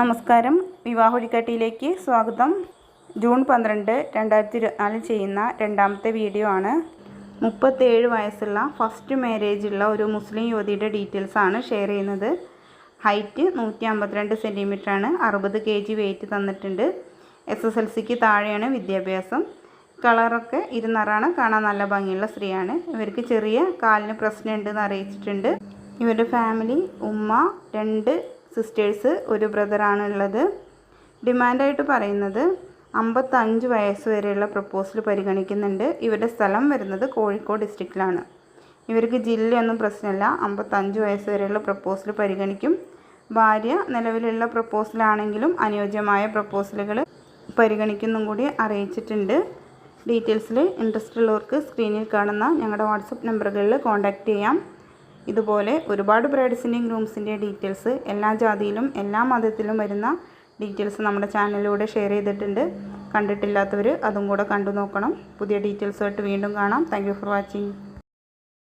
നമസ്കാരം. വിവാഹൊഴിക്കാട്ടിയിലേക്ക് സ്വാഗതം. ജൂൺ പന്ത്രണ്ട് രണ്ടായിരത്തി ഇരുപത്തിനാലിൽ ചെയ്യുന്ന രണ്ടാമത്തെ വീഡിയോ ആണ്. മുപ്പത്തേഴ് വയസ്സുള്ള ഫസ്റ്റ് മാരേജ് ഉള്ള ഒരു മുസ്ലിം യുവതിയുടെ ഡീറ്റെയിൽസ് ആണ് ഷെയർ ചെയ്യുന്നത്. ഹൈറ്റ് നൂറ്റി അമ്പത്തിരണ്ട് സെന്റിമീറ്റർ ആണ്. അറുപത് കെ ജി വെയിറ്റ് തന്നിട്ടുണ്ട്. എസ് എസ് എൽ സിക്ക് താഴെയാണ് വിദ്യാഭ്യാസം. കളറൊക്കെ ഇരുന്നറാണ് കാണാൻ നല്ല ഭംഗിയുള്ള സ്ത്രീയാണ്. ഇവർക്ക് ചെറിയ കാലിന് പ്രശ്നമുണ്ടെന്ന് അറിയിച്ചിട്ടുണ്ട്. ഇവരുടെ ഫാമിലി ഉമ്മ രണ്ട് സിസ്റ്റേഴ്സ് ഒരു ബ്രദറാണ് ഉള്ളത് ഡിമാൻഡായിട്ട് പറയുന്നത് അമ്പത്തഞ്ച് വയസ്സ് വരെയുള്ള പ്രപ്പോസൽ പരിഗണിക്കുന്നുണ്ട്. ഇവരുടെ സ്ഥലം വരുന്നത് കോഴിക്കോട് ഡിസ്ട്രിക്റ്റിലാണ്. ഇവർക്ക് ജില്ലയൊന്നും പ്രശ്നമില്ല. അമ്പത്തഞ്ച് വയസ്സ് വരെയുള്ള പ്രപ്പോസൽ പരിഗണിക്കും. ഭാര്യ നിലവിലുള്ള പ്രപ്പോസലാണെങ്കിലും അനുയോജ്യമായ പ്രപ്പോസലുകൾ പരിഗണിക്കുന്നും കൂടി അറിയിച്ചിട്ടുണ്ട്. ഡീറ്റെയിൽസിൽ ഇൻട്രസ്റ്റ് ഉള്ളവർക്ക് സ്ക്രീനിൽ കാണുന്ന ഞങ്ങളുടെ വാട്സപ്പ് നമ്പറുകളിൽ കോൺടാക്റ്റ് ചെയ്യാം. ഇതുപോലെ ഒരുപാട് ബ്രൈഡ്സിന്റെയും ഗ്രൂംസിന്റെയും ഡീറ്റെയിൽസ് എല്ലാ ജാതിയിലും എല്ലാ മതത്തിലും വരുന്ന ഡീറ്റെയിൽസ് നമ്മുടെ ചാനലിലൂടെ ഷെയർ ചെയ്തിട്ടുണ്ട്. കണ്ടിട്ടില്ലാത്തവർ അതും കൂടെ കണ്ടു നോക്കണം. പുതിയ ഡീറ്റെയിൽസുമായിട്ട് വീണ്ടും കാണാം. Thank for watching.